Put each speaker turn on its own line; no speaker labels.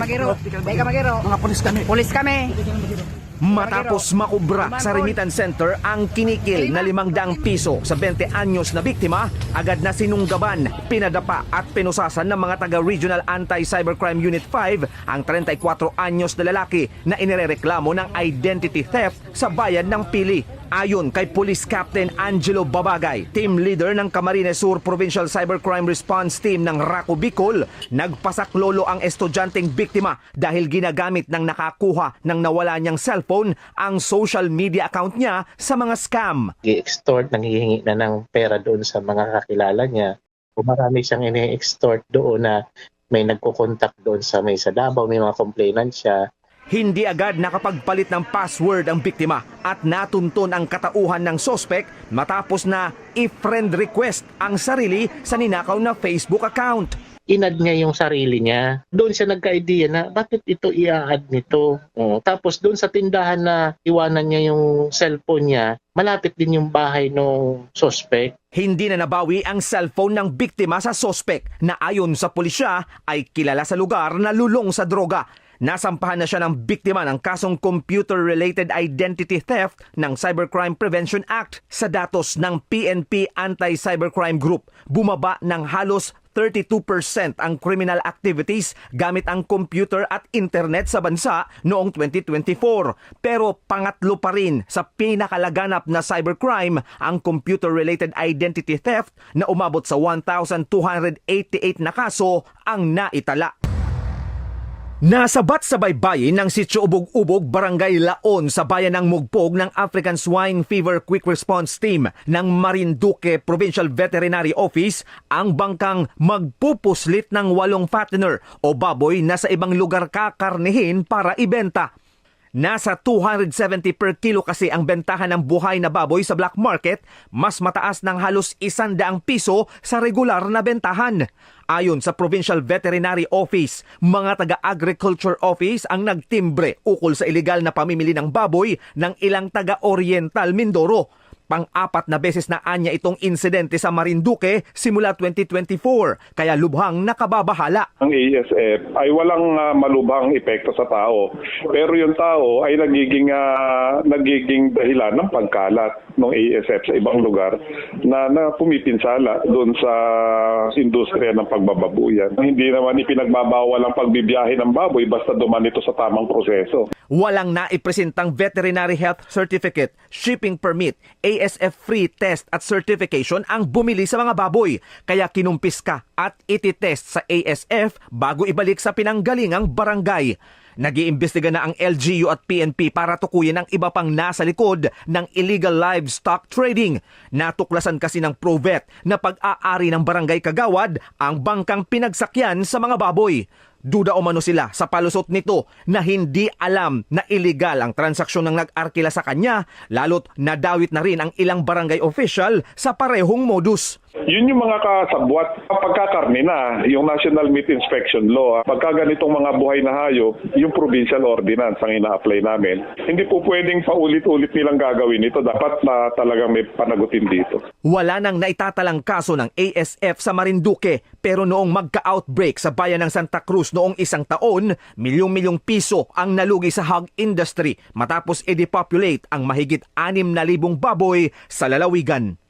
Kamagiro. Bay Kamagiro.
Mga polis kami.
Pulis kami.
Matapos makubra sa remittance center ang kinikil na 500 piso sa 20 anyos na biktima, agad na sinunggaban, pinadapa at pinusasan ng mga taga-Regional Anti-Cybercrime Unit 5 ang 34 anyos na lalaki na inirereklamo ng identity theft sa bayan ng Pili. Ayon kay Police Captain Angelo Babagay, team leader ng Camarines Sur Provincial Cybercrime Response Team ng Raco Bicol, nagpasaklolo ang estudyanteng biktima dahil ginagamit ng nakakuha ng nawala niyang cellphone ang social media account niya sa mga scam.
i-extort, nanghihingi na ng pera doon sa mga kakilala niya. Kung marami siyang ini-extort doon na may nagkukontak doon sa may sa Davao, may mga complainant siya.
Hindi agad nakapagpalit ng password ang biktima at natuntun ang katauhan ng sospek matapos na i-friend request ang sarili sa ninakaw na Facebook account.
Inad niya yung sarili niya. Doon siya nagka-idea na bakit ito i-add nito. Oh, tapos doon sa tindahan na iwanan niya yung cellphone niya, malapit din yung bahay ng suspect.
Hindi na nabawi ang cellphone ng biktima sa sospek na ayon sa pulisya ay kilala sa lugar na lulong sa droga. Nasampahan na siya ng biktima ng kasong Computer-Related Identity Theft ng Cybercrime Prevention Act sa datos ng PNP Anti-Cybercrime Group. Bumaba ng halos 32% ang criminal activities gamit ang computer at internet sa bansa noong 2024. Pero pangatlo pa rin sa pinakalaganap na cybercrime ang computer-related identity theft na umabot sa 1,288 na kaso ang naitala. Nasabat sa baybayin ng Sitio Ubog-Ubog, Barangay Laon sa bayan ng Mugpog ng African Swine Fever Quick Response Team ng Marinduque Provincial Veterinary Office ang bangkang magpupuslit ng walong fattener o baboy na sa ibang lugar kakarnihin para ibenta. Nasa 270 per kilo kasi ang bentahan ng buhay na baboy sa black market, mas mataas ng halos 100 piso sa regular na bentahan. Ayon sa Provincial Veterinary Office, mga taga-agriculture office ang nagtimbre ukol sa ilegal na pamimili ng baboy ng ilang taga-Oriental Mindoro. Pang-apat na beses na anya itong insidente sa Marinduque simula 2024, kaya lubhang nakababahala.
ang ASF ay walang ah, malubhang epekto sa tao. Pero yung tao ay nagiging ah, nagiging dahilan ng pagkalat ng ASF sa ibang lugar na, na pumipinsala doon sa industriya ng pagbababuyan. Hindi naman ipinagbabawal ang pagbibiyahe ng baboy basta duman ito sa tamang proseso.
Walang naipresentang veterinary health certificate, shipping permit, ASF free test at certification ang bumili sa mga baboy. Kaya kinumpis ka at ititest sa ASF bago ibalik sa pinanggalingang barangay. Nag-iimbestiga na ang LGU at PNP para tukuyin ang iba pang nasa likod ng illegal livestock trading. Natuklasan kasi ng Provet na pag-aari ng barangay Kagawad ang bangkang pinagsakyan sa mga baboy. Duda umano sila sa palusot nito na hindi alam na illegal ang transaksyon ng nag-arkila sa kanya lalo't nadawit na rin ang ilang barangay official sa parehong modus.
Yun yung mga kasabwat pagkakarni na, yung National Meat Inspection Law. Pagka ganitong mga buhay na hayop, yung provincial ordinance ang ina-apply namin. Hindi po pwedeng paulit-ulit nilang gagawin ito. Dapat na talagang may panagutin dito.
Wala nang naitatalang kaso ng ASF sa Marinduque pero noong magka-outbreak sa bayan ng Santa Cruz noong isang taon, milyong-milyong piso ang nalugi sa hog industry matapos i-depopulate ang mahigit 6,000 baboy sa lalawigan.